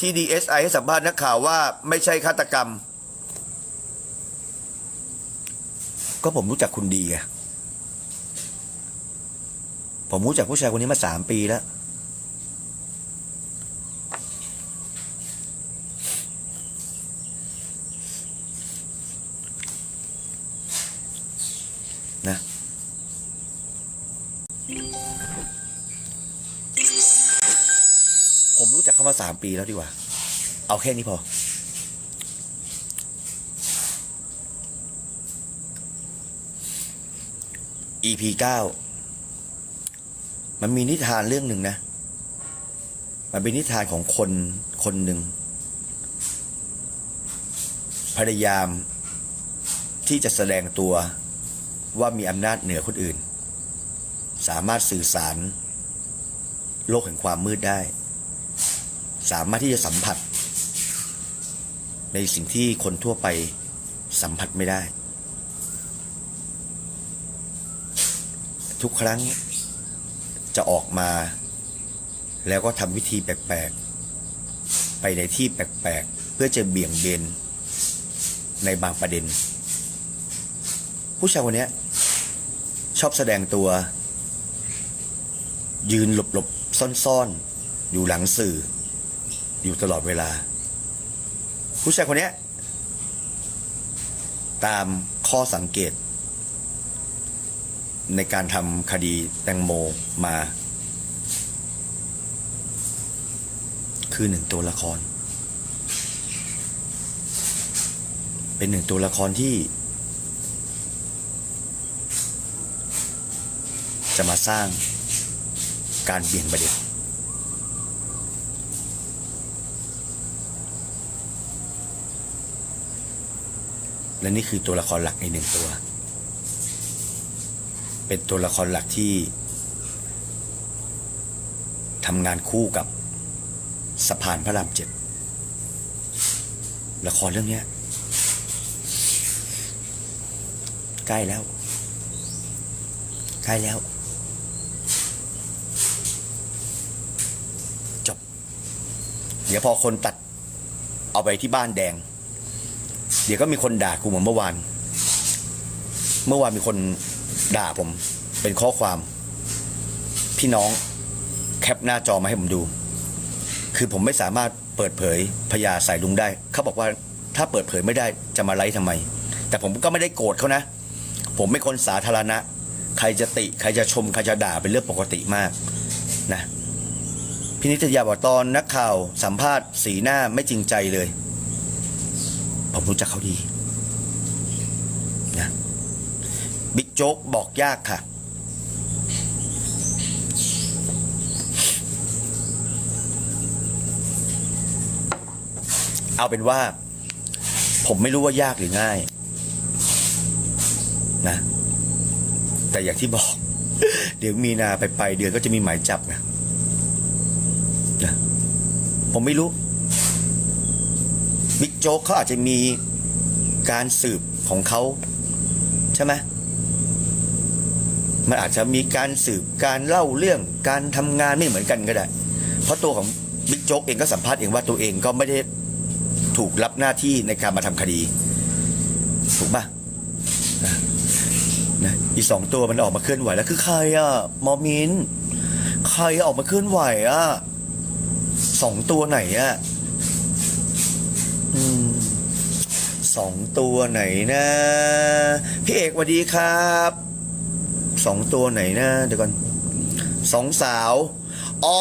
ที่ดีเอสไอให้สัมภาษณ์นักข่าวว่าไม่ใช่ฆาตกรรม ก็ผมรู้จักคุณดีไงผมรู้จักผู้ชายคนนี้มาสามปีแล้ว จักเขามาสามปีแล้วดีกว่า เอาแค่นี้พอ EP เก้ามันมีนิทานเรื่องหนึ่งนะ มันเป็นนิทานของคนคนหนึ่ง พยายามที่จะแสดงตัวว่ามีอำนาจเหนือคนอื่น สามารถสื่อสาร โลกแห่งความมืดได้ สามารถที่จะสัมผัส ในสิ่งที่คนทั่วไปสัมผัสไม่ได้ ทุกครั้งจะออกมา แล้วก็ทำวิธีแปลกๆ ไปในที่แปลกๆ เพื่อจะเบี่ยงเบนในบางประเด็น ผู้ชายคนนี้ชอบแสดงตัว ยืนหลบๆ ซ่อนๆ อยู่หลังสื่อ อยู่ตลอดเวลา ผู้ชายคนนี้ตามข้อสังเกต ในการทำคดีแตงโมมา คือหนึ่งตัวละคร เป็นหนึ่งตัวละครที่ จะมาสร้างการเบี่ยงประเด็น และนี่คือตัวละครหลักในหนึ่งตัว เป็นตัวละครหลักที่ทำงานคู่กับสะพานพระรามเจ็ดละครเรื่องนี้ใกล้แล้ว ใกล้แล้ว จบ เดี๋ยวพอคนตัดเอาไปที่บ้านแดง ดี๋ยวก็มีคนด่ากูเหมือนเมื่อวาน เมื่อวานมีคนด่าผม เป็นข้อความ พี่น้องแคปหน้าจอมาให้ผมดู คือผมไม่สามารถเปิดเผยพญาสายลุงได้ เขาบอกว่าถ้าเปิดเผยไม่ได้จะมาไลฟ์ทำไม แต่ผมก็ไม่ได้โกรธเขานะ ผมเป็นคนสาธารณะ ใครจะติ ใครจะชม ใครจะด่าเป็นเรื่องปกติมากนะพี่นิตยาบอกตอนนักข่าวสัมภาษณ์สีหน้าไม่จริงใจเลย ผมรู้จักเขาดีนะบิ๊กโจ๊กบอกยากค่ะ เอาเป็นว่า ผมไม่รู้ว่ายากหรือง่าย นะ แต่อย่างที่บอก เดี๋ยวมีนาไปไปเดือนก็จะมีหมายจับนะนะผมไม่รู้ โจ๊กเขาอาจจะมีการสืบของเขาใช่ไหมมันอาจจะมีการสืบการเล่าเรื่องการทำงานไม่เหมือนกันก็ได้ เพราะตัวของบิ๊กโจ๊กเองก็สัมภาษณ์เองว่าตัวเองก็ไม่ได้ถูกรับหน้าที่ในการมาทำคดี ถูกปะนะนะอีสองตัวมันออกมาเคลื่อนไหวแล้วคือใครอะมอมินใครออกมาเคลื่อนไหวอะสองตัวไหนอะ อืมส องตัวไหนนะ พี่เอกสวัสดีครับสองตัวไหนนะเดี๋ยวก่อนสองสาว อ๋อ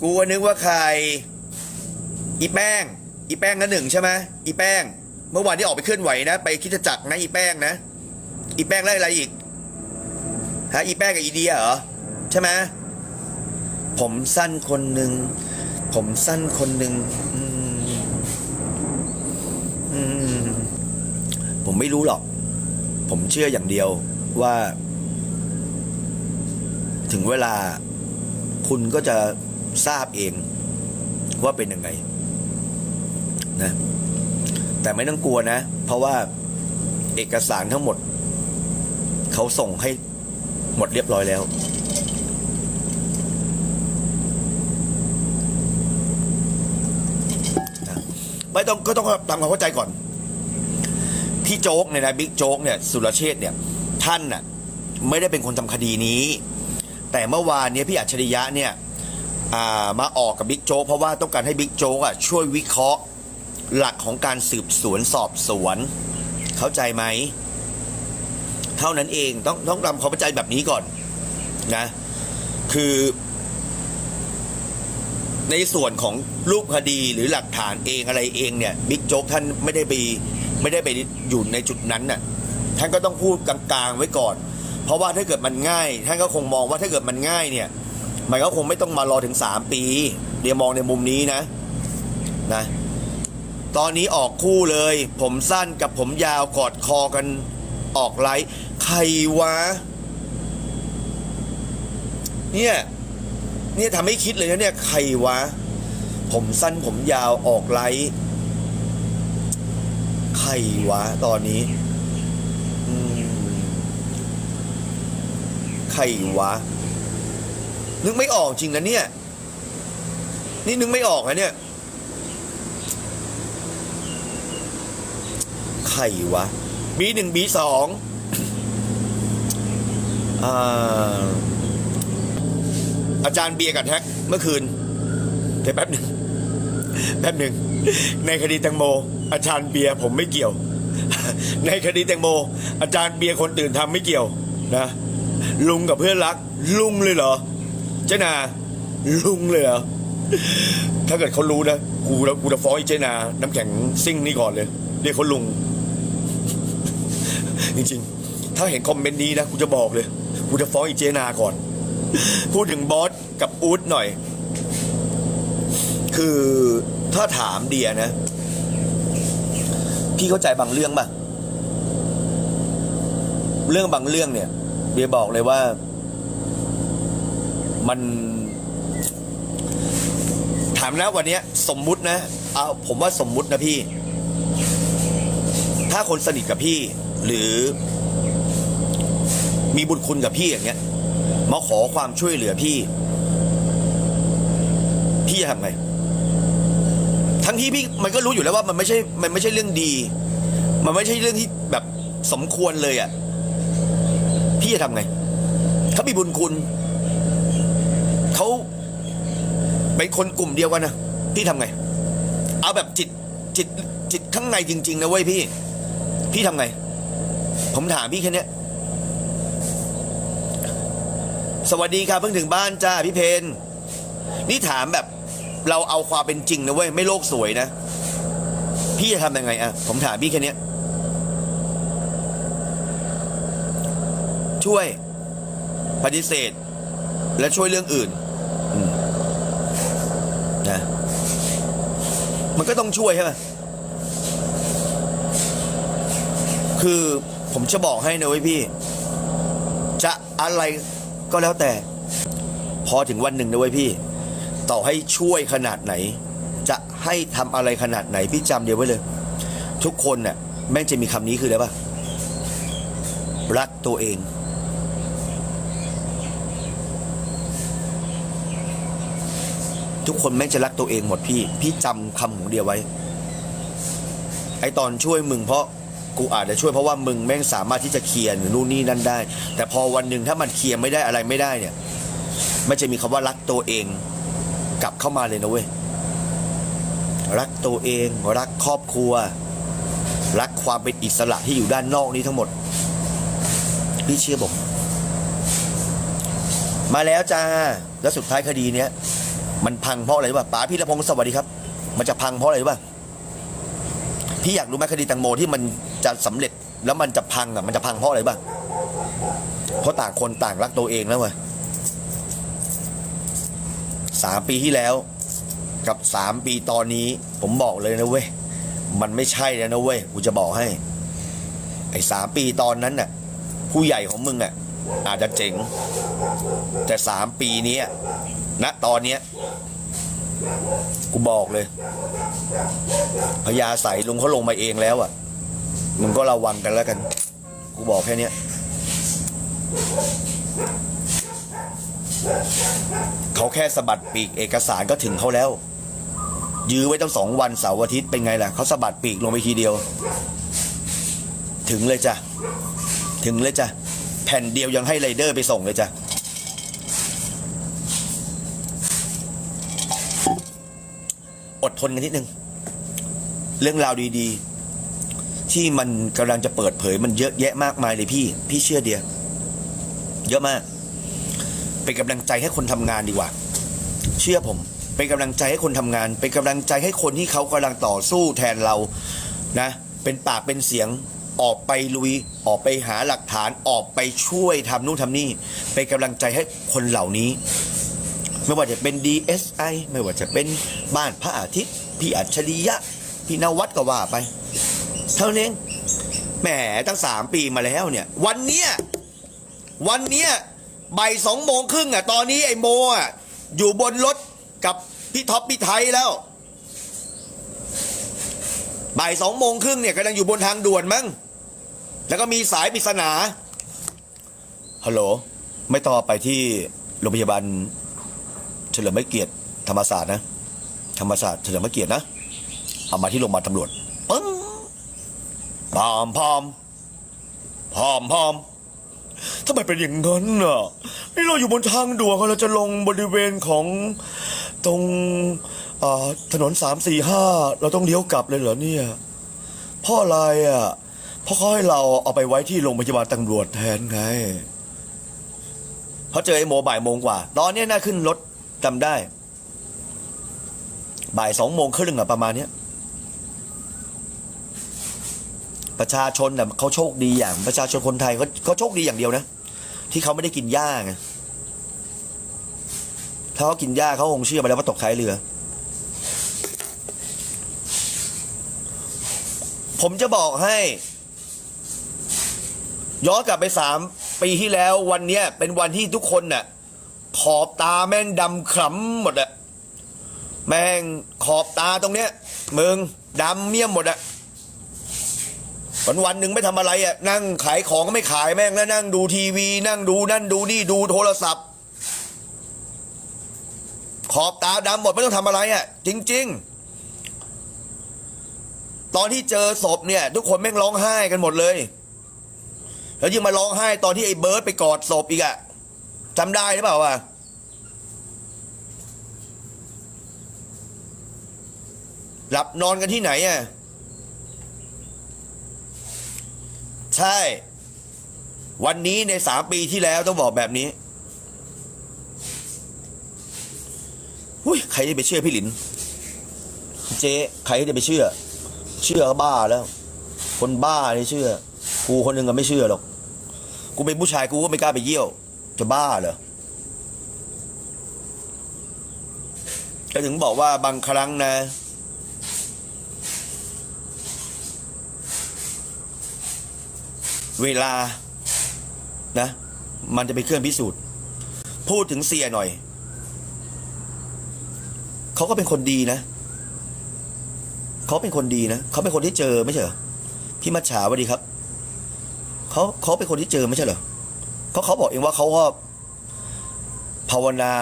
กูนึกว่าใคร อีแป้ง อีแป้งนั่นหนึ่งใช่ไหมอีแป้ง เมื่อวานที่ออกไปเคลื่อนไหวนะ ไปคิดจักรนะ อีแป้งนะ อีแป้งได้อะไรอีก ฮะ อีแป้งกับอีเดียเหรอ ใช่ไหมผมสั้นคนหนึ่ง ผมสั้นคนหนึ่ง ผมไม่รู้หรอก ผมเชื่ออย่างเดียวว่า ถึงเวลาคุณก็จะทราบเองว่าเป็นยังไง นะ แต่ไม่ต้องกลัวนะ เพราะว่าเอกสารทั้งหมด เขาส่งให้หมดเรียบร้อยแล้ว ไม่ต้องก็ต้องทำความเข้าใจก่อน พี่โจ๊กเนี่ยนะบิ๊กโจ๊กเนี่ยสุรเชษเนี่ยท่านน่ะไม่ได้เป็นคนทำคดีนี้ แต่เมื่อวานเนี้พี่อัจฉริยะเนี่ยามาออกกับบิ๊กโจ๊กเพราะว่าต้องการให้บิ๊กโจ๊กอะช่วยวิเคราะห์หลักของการสืบสวนสอบสวน เข้าใจไหมเท่านั้นเองต้องต้องทำความเข้าใจแบบนี้ก่อนนะ คือ ในส่วนของรูปคดีหรือหลักฐานเองอะไรเองเนี่ยบิ๊กโจ๊กท่านไม่ได้ไปไม่ได้ไปอยู่ในจุดนั้นน่ะท่านก็ต้องพูดกลางๆไว้ก่อน เพราะว่าถ้าเกิดมันง่าย ท่านก็คงมองว่าถ้าเกิดมันง่ายเนี่ย มันก็คงไม่ต้องมารอถึงสามปีเดี๋ยวมองในมุมนี้นะนะตอนนี้ออกคู่เลย ผมสั้นกับผมยาวกอดคอกันออกไลฟ์ใครวะเนี่ย เนี่ยทำให้คิดเลยนะเนี่ยใครวะ ผมสั้นผมยาวออกไลฟ์ใครวะตอนนี้ใครวะ นึกไม่ออกจริงนะเนี่ย นี่นึกไม่ออกนะเนี่ยใครวะบีหนึ่งบีสองอ่า อาจารย์เบียร์กับแท็กเมื่อคืนเดี๋ยวแป๊บหนึ่งแป๊บหนึ่งในคดีแตงโม อาจารย์เบียร์ผมไม่เกี่ยว ในคดีแตงโม อาจารย์เบียร์คนตื่นทำไม่เกี่ยวนะลุงกับเพื่อนรัก ลุงเลยเหรอเจนาลุงเลยเหรอถ้าเกิดเขารู้นะกูแล้วกูจะฟ้องอ้เจนา น้ำแข็งซิ่งนี่ก่อนเลย เรียกเขาลุง จริงๆ ถ้าเห็นคอมเมนต์นี้นะกูจะบอกเลยกูจะฟ้องอ้เจนาก่อน พูดถึงบอสกับอู๊ดหน่อย คือถ้าถามเดียนะ พี่เข้าใจบางเรื่องป่ะ เรื่องบางเรื่องเนี่ย เดียบอกเลยว่า มัน ถามนะวันนี้สมมุตินะ เอาผมว่าสมมุตินะพี่ ถ้าคนสนิทกับพี่ หรือ มีบุญคุณกับพี่อย่างเงี้ย มาขอความช่วยเหลือพี่ พี่จะทำไงทั้งที่พี่มันก็รู้อยู่แล้วว่ามันไม่ใช่ มันไม่ใช่เรื่องดี มันไม่ใช่เรื่องที่แบบสมควรเลยอะ่ะ พี่จะทำไงเขามีบุญคุณเขาเป็นคนกลุ่มเดียวกันนะพี่ทำไง เอาแบบจิตจิตจิตข้างในจริง ๆ นะเว้ยพี่ พี่ทำไง ผมถามพี่แค่นี้ย สวัสดีครับเพิ่งถึงบ้านจ้าพี่เพนนี่ถามแบบเราเอาความเป็นจริงนะเว้ยไม่โลกสวยนะ พี่จะทำยังไงอะผมถามพี่แค่นี้ช่วย ปฏิเสธ และช่วยเรื่องอื่นนะมันก็ต้องช่วยใช่ไหมคือผมจะบอกให้นะเว้ยพี่ จะอะไร ก็แล้วแต่ พอถึงวันหนึ่งนะเว้ยพี่ ต่อให้ช่วยขนาดไหน จะให้ทำอะไรขนาดไหนพี่จำเดียวไว้เลย ทุกคนน่ะแม่งจะมีคำนี้คืออะไรปะรักตัวเอง ทุกคนแม่งจะรักตัวเองหมดพี่ พี่จำคำของเดียวไว้ ไอตอนช่วยมึงเพราะ กูอาจจะช่วยเพราะว่ามึงแม่งสามารถที่จะเคลียร์หรือนู่นนี่นั่นได้ แต่พอวันหนึ่งถ้ามันเคลียร์ไม่ได้อะไรไม่ได้เนี่ยมันจะมีคำว่ารักตัวเอง กลับเข้ามาเลยนะเว้ยรักตัวเอง รักครอบครัว รักความเป็นอิสระที่อยู่ด้านนอกนี้ทั้งหมดพี่เชื่อผมมาแล้วจ้า แล้วสุดท้ายคดีเนี้ยมันพังเพราะอะไรรู้ป่ะป๋าพี่ละพงศ์สวัสดีครับ มันจะพังเพราะอะไรรู้ป่ะพี่อยากรู้ไหมคดีตังโมที่มัน จะสำเร็จแล้วมันจะพังอะมันจะพังเพราะอะไรป่ะเพราะต่างคนต่างรักตัวเองแล้วเว้ยสามปีที่แล้วกับสามปีตอนนี้ ผมบอกเลยนะเว้ยมันไม่ใช่แล้วนะเว้ยกูจะบอกให้ ไอ้สามปีตอนนั้นน่ะ ผู้ใหญ่ของมึงอะ อาจจะเจ๋ง แต่สามปีนี้ณตอนเนี้ยกูบอกเลยพญาใสลุงเขาลงมาเองแล้วอะ มึงก็ระวังกันแล้วกัน กูบอกแค่เนี้ยเขาแค่สะบัดปีกเอกสารก็ถึงเขาแล้ว ยื้อไว้ตั้งสองวันเสาร์อาทิตย์เป็นไงล่ะเขาสะบัดปีกลงไปทีเดียว ถึงเลยจ้ะ ถึงเลยจ้ะ แผ่นเดียวยังให้ไรเดอร์ไปส่งเลยจ้ะอดทนกันนิดนึง เรื่องราวดีๆ ที่มันกำลังจะเปิดเผยมันเยอะแยะมากมายเลยพี่ พี่เชื่อเดียเยอะมาก เป็นกำลังใจให้คนทำงานดีกว่า เชื่อผม เป็นกำลังใจให้คนทำงาน เป็นกำลังใจให้คนที่เขากำลังต่อสู้แทนเรานะ เป็นปากเป็นเสียงออกไปลุยออกไปหาหลักฐานออกไปช่วยทำนู่นทำนี่ เป็นกำลังใจให้คนเหล่านี้ ไม่ว่าจะเป็น DSI ไม่ว่าจะเป็นบ้านพระอาทิตย์ พี่อัจฉริยะ พี่นวัดก็ว่าไป เท่านั้นเองแหมตั้งสามปีมาแล้วเนี่ย วันเนี้ยวันเนี้ยบ่ายสองโมงครึ่งอะ ตอนนี้ไอ้โมอะอยู่บนรถกับพี่ท็อปพี่ไทยแล้วบ่ายสองโมงครึ่งเนี่ยกำลังอยู่บนทางด่วนมั้งแล้วก็มีสายปริศนาฮัลโหลไม่ต้อไปที่โรงพยาบาลเฉลิมพระเกียรติธรรมศาสตร์นะ ธรรมศาสตร์เฉลิมพระเกียรตินะเอามาที่โรงพยาบาลตำรวจปึ้ง พอมพอมพอมพอมทำไมเป็นอย่างนั้นน่ะ นี่เราอยู่บนทางด่วนเราจะลงบริเวณของตรงถนนสามสี่ห้าเราต้องเลี้ยวกลับเลยเหรอเนี่ยพ่ออะไรอะพราะเขาให้เราเอาไปไว้ที่โรงพยาบาลตำรวจแทนไงเขาเจอไอ้โมบ่ายโมงกว่า ตอนนี้น่าขึ้นรถจำได้ บ่ายสองโมงครึ่งอะประมาณเนี้ย ประชาชนเน่ะเขาโชคดีอย่างประชาชนคนไทยเขาเขาโชคดีอย่างเดียวนะ ที่เขาไม่ได้กินหญ้าไงถ้าเขากินหญ้าเขาคงเชื่อไปแล้วว่าตกท้ายเรือ ผมจะบอกให้ ย้อนกลับไปสามปีที่แล้ววันเนี้ย เป็นวันที่ทุกคนน่ะ ขอบตาแม่งดำขำหมดอะแม่งขอบตาตรงเนี้ยมึงดำเมี่ยมหมดอะ วันวันหนึ่งไม่ทำอะไรอะนั่งขายของก็ไม่ขายแม่งแล้วนั่งดูทีวี นั่งดูนั่นดูนี่ดูโทรศัพท์ ขอบตาดำหมดไม่ต้องทำอะไรอะ จริง ๆ ตอนที่เจอศพเนี่ย ทุกคนแม่งร้องไห้กันหมดเลย แล้วยังมาร้องไห้ตอนที่ไอ้เบิร์ดไปกอดศพอีกอะจำได้หรือเปล่าวะหลับนอนกันที่ไหนอะ ใช่ วันนี้ในสามปีที่แล้วต้องบอกแบบนี้หุ้ยใครจะไปเชื่อพี่หลิน เจ๊ใครจะไปเชื่อ เชื่อก็บ้าแล้ว คนบ้านี่เชื่อ กูคนหนึ่งก็ไม่เชื่อหรอก กูเป็นผู้ชายกูก็ไม่กล้าไปเยี่ยว จะบ้าเหรอก็ถึงบอกว่าบางครั้งนะ เวลานะ มันจะเป็นเครื่องพิสูจน์ พูดถึงเสียหน่อย เขาก็เป็นคนดีนะ เขาเป็นคนดีนะ เขาเป็นคนที่เจอไม่ใช่เหรอพี่มัจฉาวดีครับ เขาเขาเป็นคนที่เจอไม่ใช่เหรอเขาเขาบอกเองว่าเขาก็ภาวนา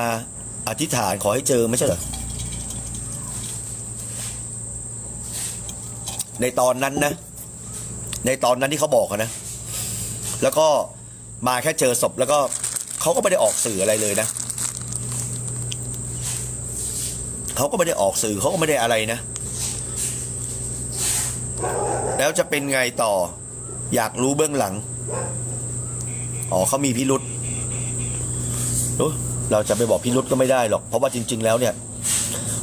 อธิษฐานขอให้เจอไม่ใช่เหรอ ในตอนนั้นนะ ในตอนนั้นที่เขาบอกนะ แล้วก็มาแค่เจอศพแล้วก็เขาก็ไม่ได้ออกสื่ออะไรเลยนะเขาก็ไม่ได้ออกสื่อเขาก็ไม่ได้อะไรนะ แล้วจะเป็นไงต่อ อยากรู้เบื้องหลัง อ๋อเขามีพิรุษเราจะไปบอกพิรุษก็ไม่ได้หรอก เพราะว่าจริง ๆ แล้วเนี่ย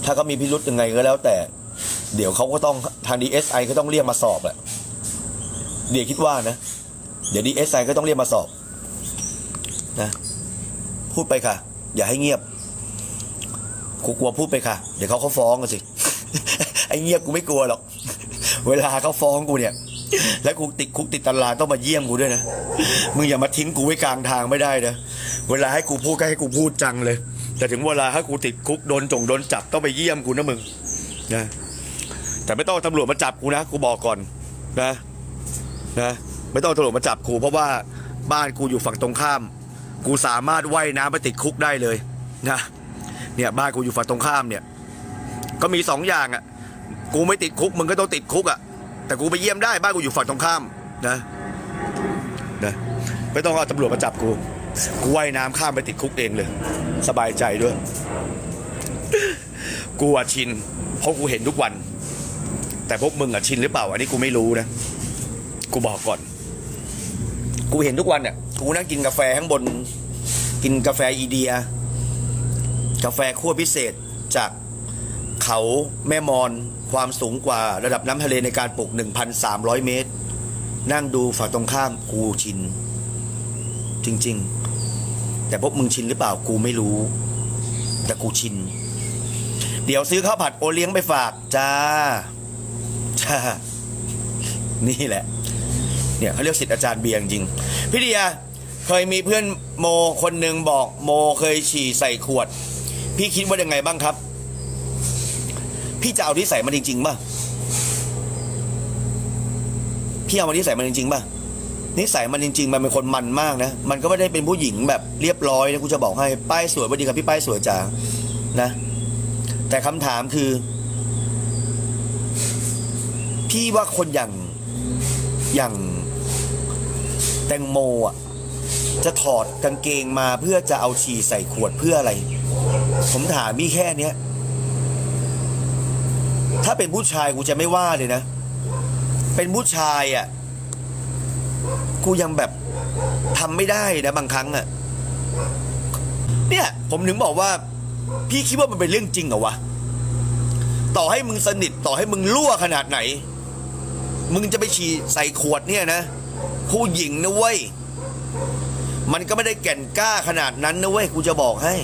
ถ้าเขามีพิรุษยังไงก็แล้วแต่ เดี๋ยวเขาก็ต้องทางดีเอสไอก็ต้องเรียกมาสอบแหละเดี๋ยวคิดว่านะ เดี๋ยวดีเอสไอก็ต้องเรียกมาสอบนะพูดไปค่ะ อย่าให้เงียบกูกลัวพูดไปค่ะ เดี๋ยวเขาเขาฟ้องกันสิไอ้เงียบกูไม่กลัวหรอก เวลาเขาฟ้องกูเนี่ย แล้วกูติดคุกติดตารางต้องมาเยี่ยมกูด้วยนะ มึงอย่ามาทิ้งกูไว้กลางทางไม่ได้นะ เวลาให้กูพูดก็ให้กูพูดจังเลย แต่ถึงเวลาให้กูติดคุกโดนจงโดนจับต้องไปเยี่ยมกูนะมึงนะแต่ไม่ต้องตำรวจมาจับกูนะ กูบอกก่อนนะนะ ไม่ต้องตำรวจมาจับกูเพราะว่าบ้านกูอยู่ฝั่งตรงข้าม กูสามารถว่ายน้ำไปติดคุกได้เลยนะเนี่ยบ้านกูอยู่ฝั่งตรงข้ามเนี่ย ก็มีสองอย่างอะ กูไม่ติดคุกมึงก็ต้องติดคุกอะ แต่กูไปเยี่ยมได้บ้านกูอยู่ฝั่งตรงข้ามนะนะไม่ต้องเอาตำรวจมาจับกูกูว่ายน้ำข้ามไปติดคุกเองเลย สบายใจด้วย กูอะชินเพราะกูเห็นทุกวัน แต่พวกมึงอะชินหรือเปล่า อันนี้กูไม่รู้นะ กูบอกก่อน กูเห็นทุกวันเนี่ยกูนั่งกินกาแฟข้างบน กินกาแฟอีเดีย กาแฟขั้วพิเศษจากเขาแม่มอนความสูงกว่าระดับน้ำทะเลในการปลูก 1,300 เมตร นั่งดูฝั่งตรงข้ามกูชิน จริง ๆ แต่พวกมึงชินหรือเปล่ากูไม่รู้ แต่กูชิน เดี๋ยวซื้อข้าวผัดโอเลี้ยงไปฝาก จ้า จ้า นี่แหละ เนี่ยเขาเรียกสิทธิ์อาจารย์เบียร์จริงพี่เดียเคยมีเพื่อนโมคนหนึ่งบอกโมเคยฉี่ใส่ขวด พี่คิดว่ายังไงบ้างครับ พี่จะเอาที่ใส่มันจริงๆป่ะพี่เอามาที่ใส่มันจริงๆป่ะนิสัยมันจริงๆ มันเป็นคนมันมากนะ มันก็ไม่ได้เป็นผู้หญิงแบบเรียบร้อยนะกูจะบอกให้ ป้ายสวยพอดีครับพี่ป้ายสวยจ๋า นะ แต่คำถามคือ พี่ว่าคนอย่าง อย่างแตงโมอะจะถอดกางเกงมาเพื่อจะเอาฉี่ใส่ขวดเพื่ออะไร ผมถามพี่แค่เนี้ย ถ้าเป็นผู้ชายกูจะไม่ว่าเลยนะ เป็นผู้ชายอะ กูยังแบบทำไม่ได้นะบางครั้งอะ เนี่ย ผมถึงบอกว่า พี่คิดว่ามันเป็นเรื่องจริงเหรอวะ ต่อให้มึงสนิทต่อให้มึงรั่วขนาดไหน มึงจะไปฉี่ใส่ขวดเนี่ยนะ ผู้หญิงนะเว้ย มันก็ไม่ได้แก่นกล้าขนาดนั้นนะเว้ยกูจะบอกให้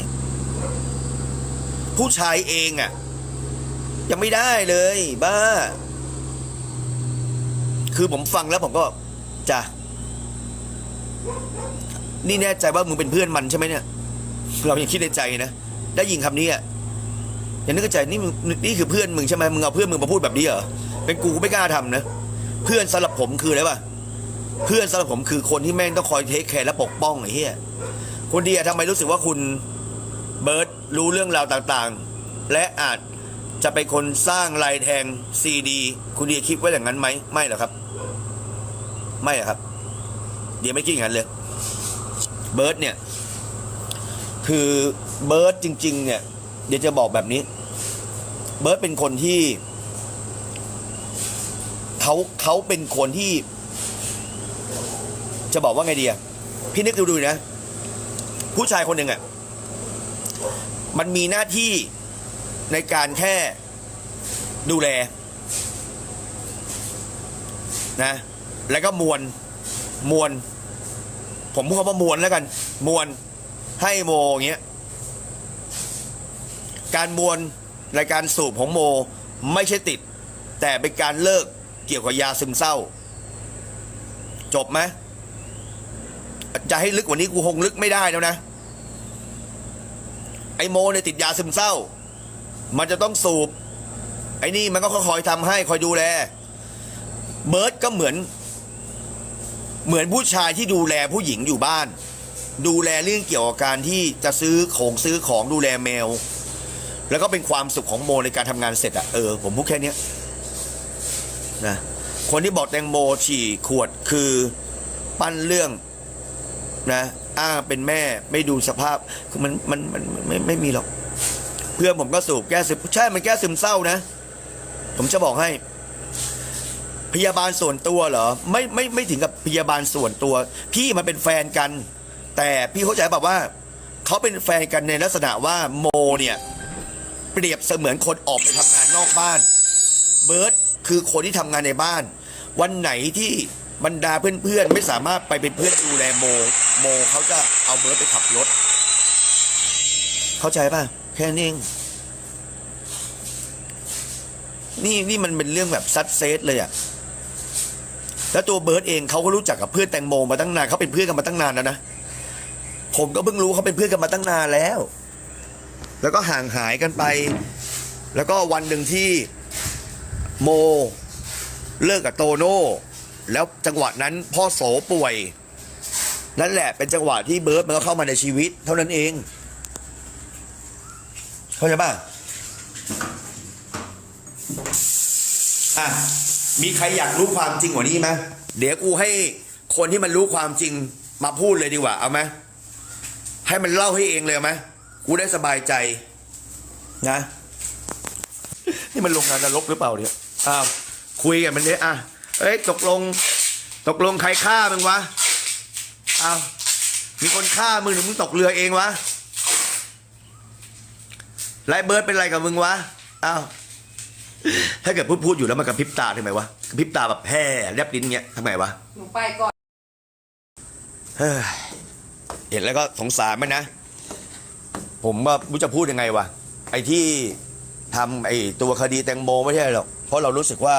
ผู้ชายเองอะ่ะ ยังไม่ได้เลย บ้า คือผมฟังแล้วผมก็จ้ะนี่แน่ใจว่ามึงเป็นเพื่อนมันใช่ไหมเนี่ย เรายังคิดในใจนะ ได้ยินคำนี้อะยังนึกในใจนี่มึงนี่คือเพื่อนมึงใช่ไหมมึงเอาเพื่อนมึงมาพูดแบบนี้เหรอ เป็นกูกูไม่กล้าทำนะ เพื่อนสำหรับผมคืออะไรป่ะเพื่อนสำหรับผมคือคนที่แม่งต้องคอยเทคแคร์และปกป้องไอ้เหี้ยคุณเดียทำไมรู้สึกว่าคุณเบิร์ตรู้เรื่องราวต่างๆ และอาจจะเป็นคนสร้างลายแทงซีดี คุณเดียคิดว่าอย่างนั้นไหมไม่หรอกครับ ไม่หรอกครับ เดียไม่คิดอย่างนั้นเลย เบิร์ตเนี่ย คือเบิร์ตจริง ๆ เนี่ย เดี๋ยวจะบอกแบบนี้ เบิร์ตเป็นคนที่ เขาเขาเป็นคนที่ จะบอกว่าไงดีอะพี่นึกดูดูนะ ผู้ชายคนหนึ่งอะมันมีหน้าที่ในการแค่ดูแล นะ แล้วก็มวลมวลผมพูดคำว่ามวลแล้วกัน มวลให้โมอย่างเงี้ยการมวลรายการสูบของโมไม่ใช่ติด แต่เป็นการเลิก เกี่ยวกับยาซึมเศร้า จบไหมจะให้ลึกกว่านี้กูคงลึกไม่ได้แล้วนะ ไอโมเนี่ยติดยาซึมเศร้า มันจะต้องสูบ ไอ้นี่มันก็คอยทำให้คอยดูแล เบิร์ดก็เหมือน เหมือนผู้ชายที่ดูแลผู้หญิงอยู่บ้าน ดูแลเรื่องเกี่ยวกับการที่จะซื้อของซื้อของดูแลแมว แล้วก็เป็นความสุขของโมในการทำงานเสร็จอะเออผมพูดแค่เนี้ย นะคนที่บอกแตงโมฉี่ขวดคือปั้นเรื่องนะอ้างเป็นแม่ไม่ดูสภาพคือมันมันมันมันไม่ไม่มีหรอก เพื่อนผมก็สูบแก้ซึมใช่มันแก้ซึมเศร้านะ ผมจะบอกให้ พยาบาลส่วนตัวเหรอไม่ไม่ไม่ถึงกับพยาบาลส่วนตัว พี่มันเป็นแฟนกัน แต่พี่เข้าใจแบบว่าเขาเป็นแฟนกันในลักษณะว่าโมเนี่ย เปรียบเสมือนคนออกไปทำงานนอกบ้าน เบิร์ต คือคนที่ทำงานในบ้าน วันไหนที่บรรดาเพื่อนๆ ไม่สามารถไปเป็นเพื่อนดูแลโม โมเขาจะเอาเบิร์ตไปขับรถ เข้าใจป่ะ แค่นี้เองนี่นี่มันเป็นเรื่องแบบซัดเซตเลยอะแล้วตัวเบิร์ตเองเขาก็รู้จักกับเพื่อนแตงโมมาตั้งนานเขาเป็นเพื่อนกันมาตั้งนานแล้วนะผมก็เพิ่งรู้เขาเป็นเพื่อนกันมาตั้งนานแล้ว แล้วก็ห่างหายกันไป แล้วก็วันหนึ่งที่ โม เลิกกับโตโน่แล้วจังหวะนั้นพ่อโสป่วย นั่นแหละเป็นจังหวะที่เบิร์ตมันก็เข้ามาในชีวิต เท่านั้นเอง เข้าใจป่ะอะมีใครอยากรู้ความจริงกว่านี้ไหมเดี๋ยวกูให้คนที่มันรู้ความจริงมาพูดเลยดีกว่าเอาไหมให้มันเล่าให้เองเลยเอาไหมกูได้สบายใจนะ นี่มันลงงานนรกหรือเปล่าเนี่ย อ้าวคุยกันมันเนี่ยอะเอ้ยตกลง ตกลงใครฆ่ามึงวะอ้าวมีคนฆ่ามึงหรือมึงตกเรือเองวะไลเบิร์ดเป็นไรกับมึงวะอ้าวถ้าเกิดพูดพูดอยู่แล้วมันกระพริบตาทำไมวะกระพริบตาแบบแห่แลบลิ้นเงี้ยทำไมวะหนูไปก่อนเฮ้ยเห็นแล้วก็สงสารมันนะ ผมว่าไม่รู้จะพูดยังไงวะไอ้ที่ทำไอ้ตัวคดีแตงโมไม่ใช่หรอกเพราะเรารู้สึกว่า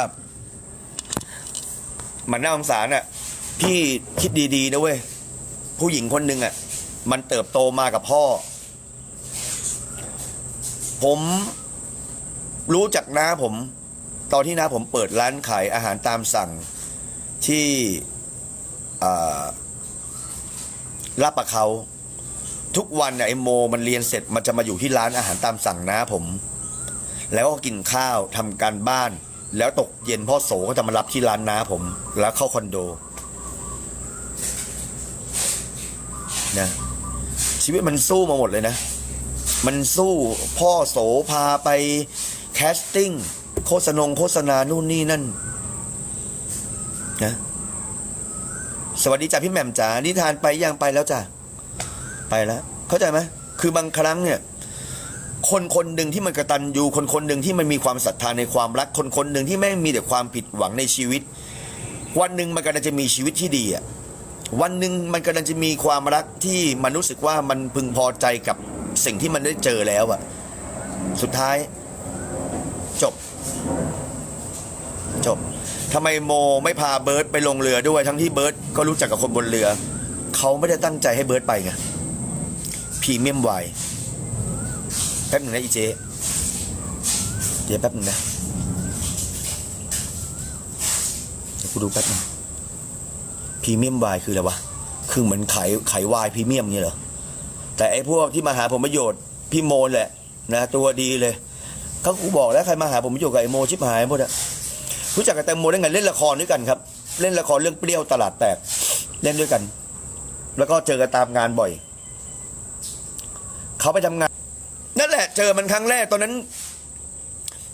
มันน่าสงสารอะ่ะพี่คิดดีๆนะเว้ยผู้หญิงคนหนึ่งอะ่ะ มันเติบโตมากับพ่อ ผมรู้จักน้าผม ตอนที่น้าผมเปิดร้านขายอาหารตามสั่งที่อ่าลาดประเขา ทุกวันเนี่ยไอโม มันเรียนเสร็จมันจะมาอยู่ที่ร้านอาหารตามสั่งนะผม แล้วก็กินข้าวทำการบ้าน แล้วตกเย็นพ่อโสก็จะมารับที่ร้านน้าผม แล้วเข้าคอนโดนะชีวิตมันสู้มาหมดเลยนะ มันสู้พ่อโสพาไปแคสติ้งโฆษณงโฆษณานู่นนี่นั่นนะสวัสดีจ้าพี่แหม่มจ๋านิทานไปยังไปแล้วจ้ะไปแล้ว เข้าใจไหมคือบางครั้งเนี่ย คนคนหนึ่งที่มันกระตันยูคนคนหนึ่งที่มันมีความศรัทธาในความรัก คนคนหนึ่งที่แม่งมีแต่ความผิดหวังในชีวิต วันหนึ่งมันกำลังจะมีชีวิตที่ดีอะวันหนึ่งมันกำลังจะมีความรักที่มันรู้สึกว่ามันพึงพอใจกับสิ่งที่มันได้เจอแล้วอะสุดท้าย จบ จบทำไมโมไม่พาเบิร์ตไปลงเรือด้วย ทั้งที่เบิร์ตก็รู้จักกับคนบนเรือ เขาไม่ได้ตั้งใจให้เบิร์ตไปไงพรีเมียมไวน์ ป๊บหนึ่งนะอีเจเดี๋ยวแป๊บหนึ่งนะเดี๋ยวกูดูแป๊บหนึงพรีเมียมไวน์คืออะไรวะ คือเหมือนขายขายวายพรีเมียมเนี่ยเหรอ แต่ไอ้พวกที่มาหาผลประโยชน์พี่โมแหละนะตัวดีเลยเขากูบอกแล้วใครมาหาผมประโยชน์กับไอ้โมชิบหายหมดอะรู้จักกับแตงโมได้ไงเล่นละครด้วยกันครับ เล่นละครเรื่องเปรี้ยวตลาดแตกเล่นด้วยกัน แล้วก็เจอกันตามงานบ่อย เขาไปทำงาน นั่นแหละ เจอมันครั้งแรกตอนนั้น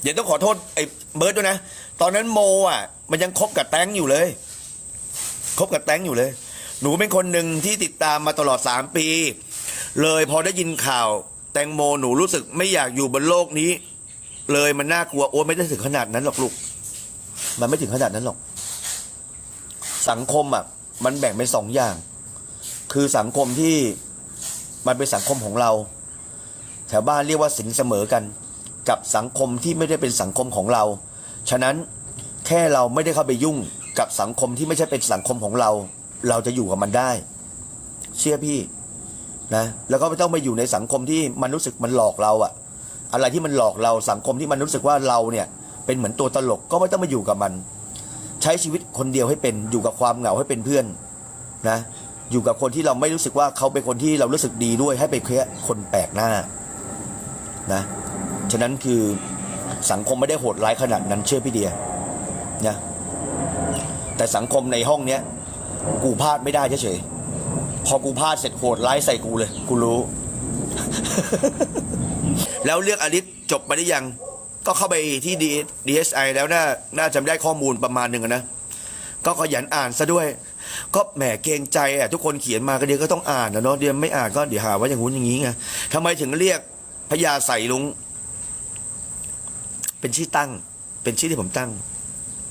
เดี๋ยวต้องขอโทษไอ้เบิร์ดด้วยนะ ตอนนั้นโมอะ มันยังคบกับแตงอยู่เลยคบกับแตงอยู่เลย หนูเป็นคนหนึ่งที่ติดตามมาตลอดสามปี เลยพอได้ยินข่าว แตงโมหนูรู้สึกไม่อยากอยู่บนโลกนี้ เลยมันน่ากลัวโอ้ไม่ได้ถึงขนาดนั้นหรอกลูก มันไม่ถึงขนาดนั้นหรอก สังคมอะ มันแบ่งเป็นสองอย่าง คือสังคมที่มันเป็นสังคมของเรา แถวบ้านเรียกว่าสินเสมอกัน กับสังคมที่ไม่ได้เป็นสังคมของเรา ฉะนั้นแค่เราไม่ได้เข้าไปยุ่งกับสังคมที่ไม่ใช่เป็นสังคมของเรา เราจะอยู่กับมันได้ เชื่อพี่นะแล้วก็ไม่ต้องไปอยู่ในสังคมที่มันรู้สึกมันหลอกเราอะอะไรที่มันหลอกเราสังคมที่มันรู้สึกว่าเราเนี่ยเป็นเหมือนตัวตลกก็ไม่ต้องมาอยู่กับมัน ใช้ชีวิตคนเดียวให้เป็นอยู่กับความเหงาให้เป็นเพื่อนนะอยู่กับคนที่เราไม่รู้สึกว่าเขาเป็นคนที่เรารู้สึกดีด้วยให้ไปแค่คนแปลกหน้า นะฉะนั้นคือสังคมไม่ได้โหดร้ายขนาดนั้นเชื่อพี่เดียนะแต่สังคมในห้องเนี้ยกูพลาดไม่ได้เฉยๆพอกูพลาดเสร็จโหดร้ายใส่กูเลยกูรู้ แล้วเรื่องอลิสจบมาได้ยัง ก็เข้าไปที่ D- DSI แล้วน่าน่าจะได้ข้อมูลประมาณหนึ่งนะก็ขยันอ่านซะด้วย ก็แหมเกรงใจอะทุกคนเขียนมาก็เดียวก็ต้องอ่านนะเนาะเดียวไม่อ่านก็เดี๋ยวหาว่าอย่างงู้นอย่างงี้ไงทำไมถึงเรียก พญาใส่ลุง เป็นชื่อตั้ง เป็นชื่อที่ผมตั้ง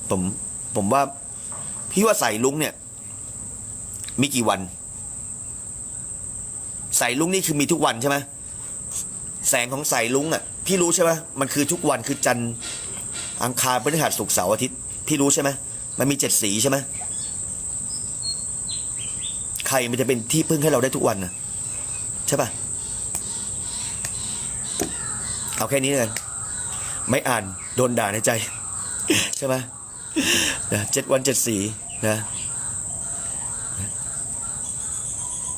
ผม ผมว่า พี่ว่าใส่ลุงเนี่ย มีกี่วัน ใส่ลุงนี่คือมีทุกวันใช่ไหมแสงของใสายลุงอะ พี่รู้ใช่ไหมมันคือทุกวันคือจันทร์อังคารพฤหัสศุกร์เสาร์อาทิตย์ พี่รู้ใช่ไหมมันมีเจ็ดสีใช่ไหมใครมันจะเป็นที่พึ่งให้เราได้ทุกวันนะใช่ปะ เอาแค่นี้กันไม่อ่านโดนด่าในใจ ใช่ไหมนะเจ็ดวันเจ็ดสีนะ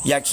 อย่าคิด